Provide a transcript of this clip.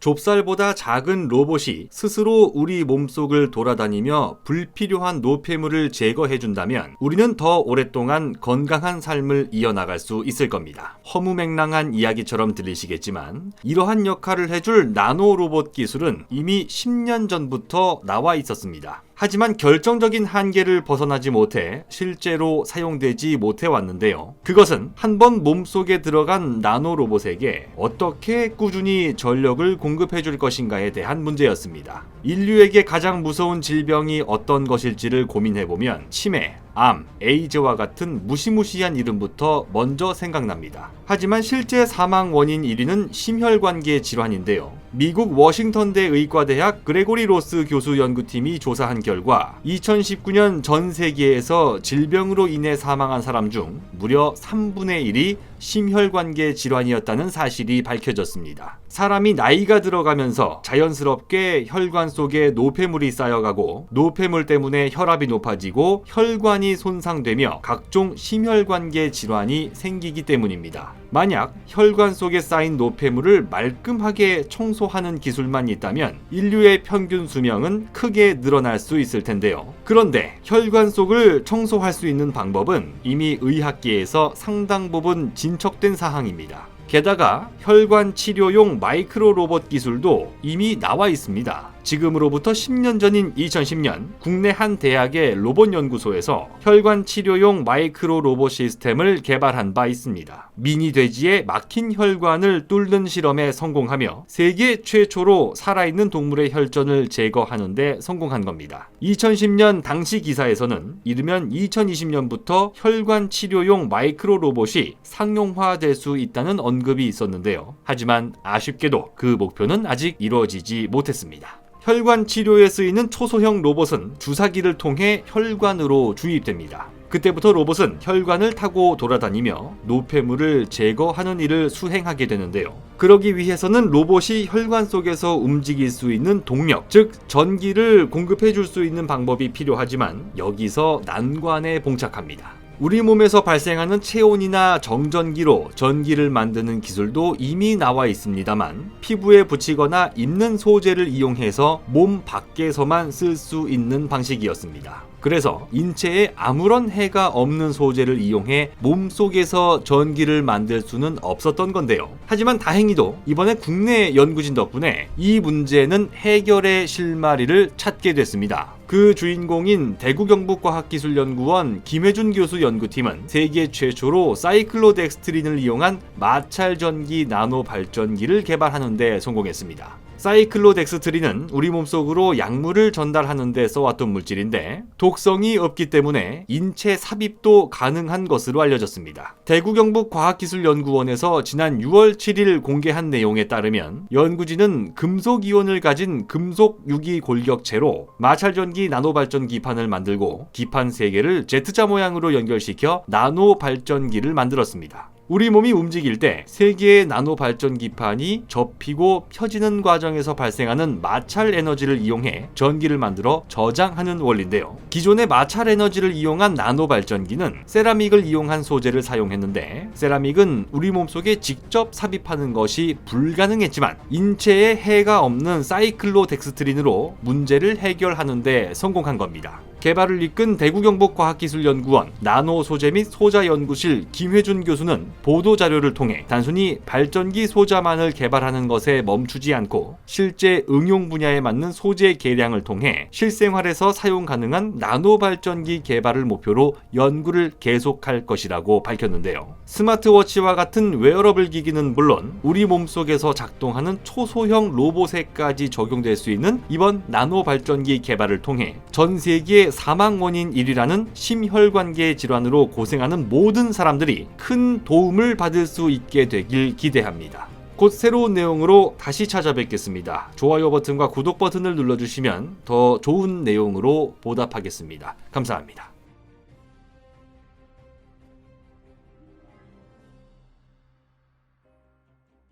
좁쌀보다 작은 로봇이 스스로 우리 몸속을 돌아다니며 불필요한 노폐물을 제거해준다면 우리는 더 오랫동안 건강한 삶을 이어나갈 수 있을 겁니다. 허무맹랑한 이야기처럼 들리시겠지만 이러한 역할을 해줄 나노 로봇 기술은 이미 10년 전부터 나와 있었습니다. 하지만 결정적인 한계를 벗어나지 못해 실제로 사용되지 못해 왔는데요. 그것은 한번 몸속에 들어간 나노 로봇에게 어떻게 꾸준히 전력을 공급해 줄 것인가에 대한 문제였습니다. 인류에게 가장 무서운 질병이 어떤 것일지를 고민해 보면 치매, 암, 에이즈와 같은 무시무시한 이름부터 먼저 생각납니다. 하지만 실제 사망 원인 1위는 심혈관계 질환인데요. 미국 워싱턴대 의과대학 그레고리 로스 교수 연구팀이 조사한 결과 2019년 전 세계에서 질병으로 인해 사망한 사람 중 무려 3분의 1이 심혈관계 질환이었다는 사실이 밝혀졌습니다. 사람이 나이가 들어가면서 자연스럽게 혈관 속에 노폐물이 쌓여가고 노폐물 때문에 혈압이 높아지고 혈관이 손상되며 각종 심혈관계 질환이 생기기 때문입니다. 만약 혈관 속에 쌓인 노폐물을 말끔하게 청소하는 기술만 있다면 인류의 평균 수명은 크게 늘어날 수 있을 텐데요. 그런데 혈관 속을 청소할 수 있는 방법은 이미 의학계에서 상당 부분 진척된 사항입니다. 게다가 혈관 치료용 마이크로 로봇 기술도 이미 나와 있습니다. 지금으로부터 10년 전인 2010년 국내 한 대학의 로봇 연구소에서 혈관 치료용 마이크로 로봇 시스템을 개발한 바 있습니다. 미니 돼지의 막힌 혈관을 뚫는 실험에 성공하며 세계 최초로 살아있는 동물의 혈전을 제거하는데 성공한 겁니다. 2010년 당시 기사에서는 이르면 2020년부터 혈관 치료용 마이크로 로봇이 상용화될 수 있다는 언급 이 있었는데요. 하지만 아쉽게도 그 목표는 아직 이루어지지 못했습니다. 혈관 치료에 쓰이는 초소형 로봇은 주사기를 통해 혈관으로 주입됩니다. 그때부터 로봇은 혈관을 타고 돌아다니며 노폐물을 제거하는 일을 수행하게 되는데요. 그러기 위해서는 로봇이 혈관 속에서 움직일 수 있는 동력, 즉 전기를 공급해 줄 수 있는 방법이 필요하지만 여기서 난관에 봉착합니다. 우리 몸에서 발생하는 체온이나 정전기로 전기를 만드는 기술도 이미 나와 있습니다만 피부에 붙이거나 입는 소재를 이용해서 몸 밖에서만 쓸 수 있는 방식이었습니다. 그래서 인체에 아무런 해가 없는 소재를 이용해 몸속에서 전기를 만들 수는 없었던 건데요. 하지만 다행히도 이번에 국내 연구진 덕분에 이 문제는 해결의 실마리를 찾게 됐습니다. 그 주인공인 대구경북과학기술연구원 김혜준 교수 연구팀은 세계 최초로 사이클로덱스트린을 이용한 마찰 전기 나노 발전기를 개발하는 데 성공했습니다. 사이클로덱스트린은 우리 몸속으로 약물을 전달하는 데 써왔던 물질인데 독성이 없기 때문에 인체 삽입도 가능한 것으로 알려졌습니다. 대구경북과학기술연구원에서 지난 6월 7일 공개한 내용에 따르면 연구진은 금속 이온을 가진 금속 유기 골격체로 마찰전기 나노 발전 기판을 만들고 기판 3개를 Z자 모양으로 연결시켜 나노 발전기를 만들었습니다. 우리 몸이 움직일 때 세 개의 나노 발전 기판이 접히고 펴지는 과정에서 발생하는 마찰 에너지를 이용해 전기를 만들어 저장하는 원리인데요. 기존의 마찰 에너지를 이용한 나노 발전기는 세라믹을 이용한 소재를 사용했는데 세라믹은 우리 몸속에 직접 삽입하는 것이 불가능했지만 인체에 해가 없는 사이클로 덱스트린으로 문제를 해결하는 데 성공한 겁니다. 개발을 이끈 대구경북과학기술연구원 나노 소재 및 소자 연구실 김회준 교수는 보도 자료를 통해 단순히 발전기 소자만을 개발하는 것에 멈추지 않고 실제 응용 분야에 맞는 소재 개량을 통해 실생활에서 사용 가능한 나노 발전기 개발을 목표로 연구를 계속할 것이라고 밝혔는데요. 스마트워치와 같은 웨어러블 기기는 물론 우리 몸속에서 작동하는 초소형 로봇에까지 적용될 수 있는 이번 나노 발전기 개발을 통해 전 세계 사망 원인 1위라는 심혈관계 질환으로 고생하는 모든 사람들이 큰 도움을 받을 수 있게 되길 기대합니다. 곧 새로운 내용으로 다시 찾아뵙겠습니다. 좋아요 버튼과 구독 버튼을 눌러주시면 더 좋은 내용으로 보답하겠습니다. 감사합니다.